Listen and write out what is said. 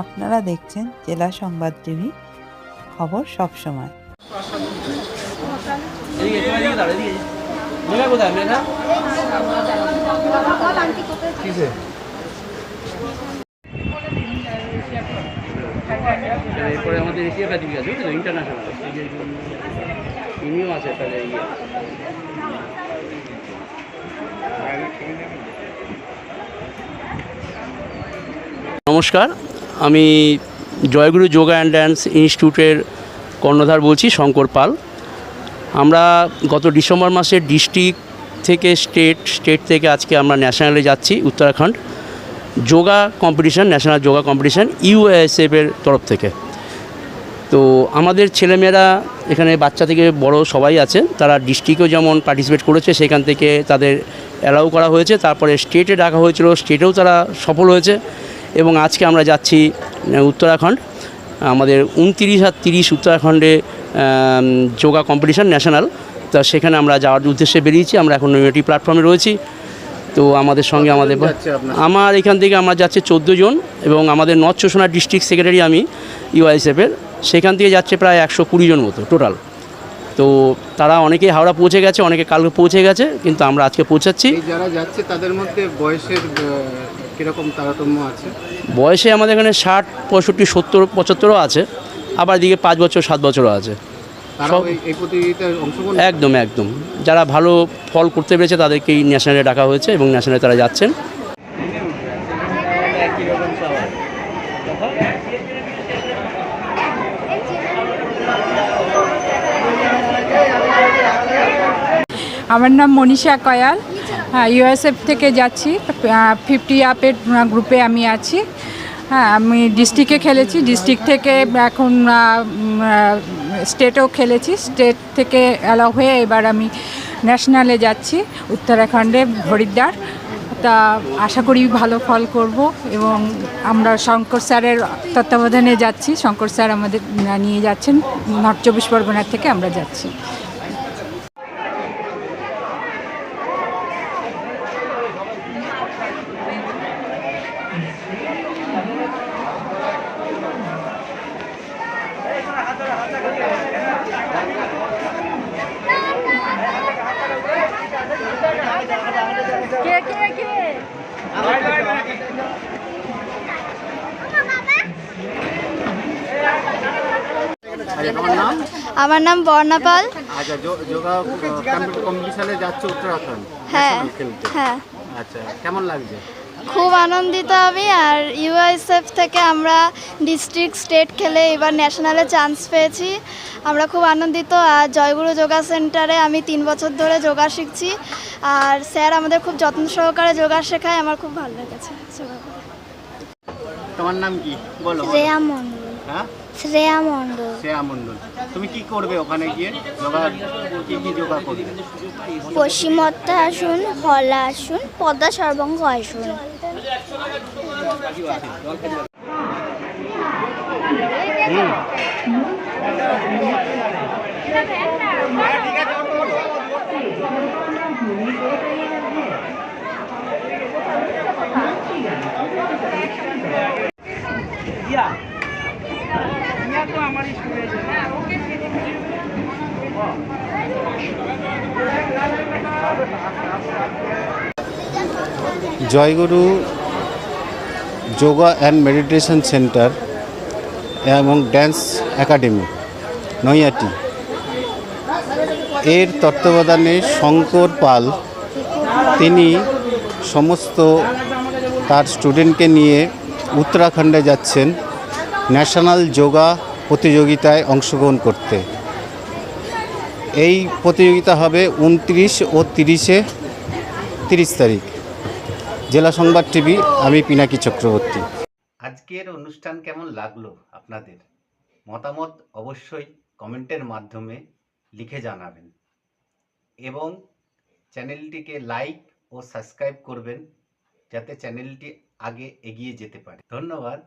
আপনারা দেখছেন জেলা সংবাদ টিভি, খবর সব সময়। এরপরে আমাদের এশিয়া প্যাসিফিক আছে ইন্টারন্যাশনাল ইনিও আছে তাহলে ইয়ে। নমস্কার। আমি জয়গুরু যোগা অ্যান্ড ড্যান্স ইনস্টিটিউটের কর্ণধার বলছি, শঙ্কর পাল। আমরা গত ডিসেম্বর মাসে ডিস্ট্রিক্ট থেকে স্টেট স্টেট থেকে আজকে আমরা ন্যাশনালে যাচ্ছি, Uttarakhand. Yoga competition, national yoga competition ইউএসএফের তরফ থেকে। তো আমাদের ছেলেমেয়েরা এখানে বাচ্চা থেকে বড় সবাই আছে, তারা ডিস্ট্রিক্টেও যেমন পার্টিসিপেট করেছে, সেখান থেকে তাদের অ্যালাউ করা হয়েছে। তারপরে স্টেটে ডাকা হয়েছিল স্টেটেও তারা সফল হয়েছে। এবং আজকে আমরা যাচ্ছি উত্তরাখণ্ড। আমাদের উনতিরিশ আর তিরিশ উত্তরাখণ্ডে যোগা কম্পিটিশান ন্যাশনাল। তা সেখানে আমরা যাওয়ার উদ্দেশ্যে বেরিয়েছি। আমরা এখন নৈহাটি প্ল্যাটফর্মে রয়েছি। তো আমাদের সঙ্গে আমাদের আমার এখান থেকে আমরা যাচ্ছে চোদ্দ জন এবং আমাদের নর্থ চোষণা ডিস্ট্রিক্ট সেক্রেটারি আমি ইউআইএসএফের। সেখান থেকে যাচ্ছে প্রায় একশো কুড়ি জন মতো টোটাল। তো তারা অনেকেই হাওড়া পৌঁছে গেছে অনেকে কালকে পৌঁছে গেছে কিন্তু আমরা আজকে পৌঁছাচ্ছি। যারা যাচ্ছে তাদের মধ্যে বয়সের কীরকম তারতম্য আছে? বয়সে আমাদের এখানে ষাট পঁয়ষট্টি সত্তর পঁচাত্তরও আছে। আবার এদিকে পাঁচ বছর সাত বছরও আছে। একদম একদম। যারা ভালো ফল করতে পেরেছে তাদেরকেই ন্যাশনালে ডাকা হয়েছে এবং ন্যাশনালে তারা যাচ্ছেন। আমার নাম মনীষা কয়াল। হ্যাঁ ইউএসএফ থেকে যাচ্ছি। ফিফটি আপের গ্রুপে আমি আছি। হ্যাঁ আমি ডিস্ট্রিক্টে খেলেছি। ডিস্ট্রিক্ট থেকে এখন স্টেটেও খেলেছি। স্টেট থেকে অ্যালাউ হয়ে এবার আমি ন্যাশনালে যাচ্ছি, উত্তরাখণ্ডে, হরিদ্বার। তা আশা করি ভালো ফল করব এবং আমরা শঙ্কর স্যারের তত্ত্বাবধানে যাচ্ছি। শঙ্কর স্যার আমাদের নিয়ে যাচ্ছেন। নর্থ চব্বিশ পরগনার থেকে আমরা যাচ্ছি আচ্ছা তোমার নাম আমার নাম বর্ণা পাল। আচ্ছা যোগা কম্পিটিশনে যাচ্ছে উত্তরাখণ্ড? হ্যাঁ হ্যাঁ। আচ্ছা কেমন লাগছে? খুব আনন্দিত আমি আর ইউআইএসএফ থেকে আমরা ডিস্ট্রিক্ট স্টেট খেলে এবার ন্যাশনালে চান্স পেয়েছি। আমরা খুব আনন্দিত আর জয়গুরু যোগা সেন্টারে আমি তিন বছর ধরে যোগা শিখছি। আর স্যার আমাদের খুব যত্ন সহকারে যোগা শেখায় আমার খুব ভালো লেগেছে। তোমার নাম কি? বলো শ্রেয়া মণ্ডল। হ্যাঁ? শ্রেয়া মণ্ডল। শ্রেয়া মণ্ডল। তুমি কি করবে ওখানে গিয়ে? যোগা কি কি যোগা করবে? পশ্চিমত্তা আসুন হলা আসুন পদ্মা সর্বঙ্গ আসুন। Joyguru yoga and meditation centre এবং ড্যান্স একাডেমি নৈয়াটি এর তত্ত্বাবধানে শঙ্কর পাল, তিনি সমস্ত তার স্টুডেন্টকে নিয়ে উত্তরাখণ্ডে যাচ্ছেন ন্যাশনাল যোগা প্রতিযোগিতায় অংশগ্রহণ করতে। এই প্রতিযোগিতা হবে উনত্রিশ ও তিরিশে তিরিশ তারিখ। জেলা সংবাদ টিভি, আমি পিনাকি চক্রবর্তী। আজকের অনুষ্ঠান কেমন লাগল আপনাদের? মতামত অবশ্যই কমেন্টের মাধ্যমে লিখে জানাবেন। এবং চ্যানেলটিকে লাইক ও সাবস্ক্রাইব করবেন, যাতে চ্যানেলটি আগে এগিয়ে যেতে পারে। ধন্যবাদ।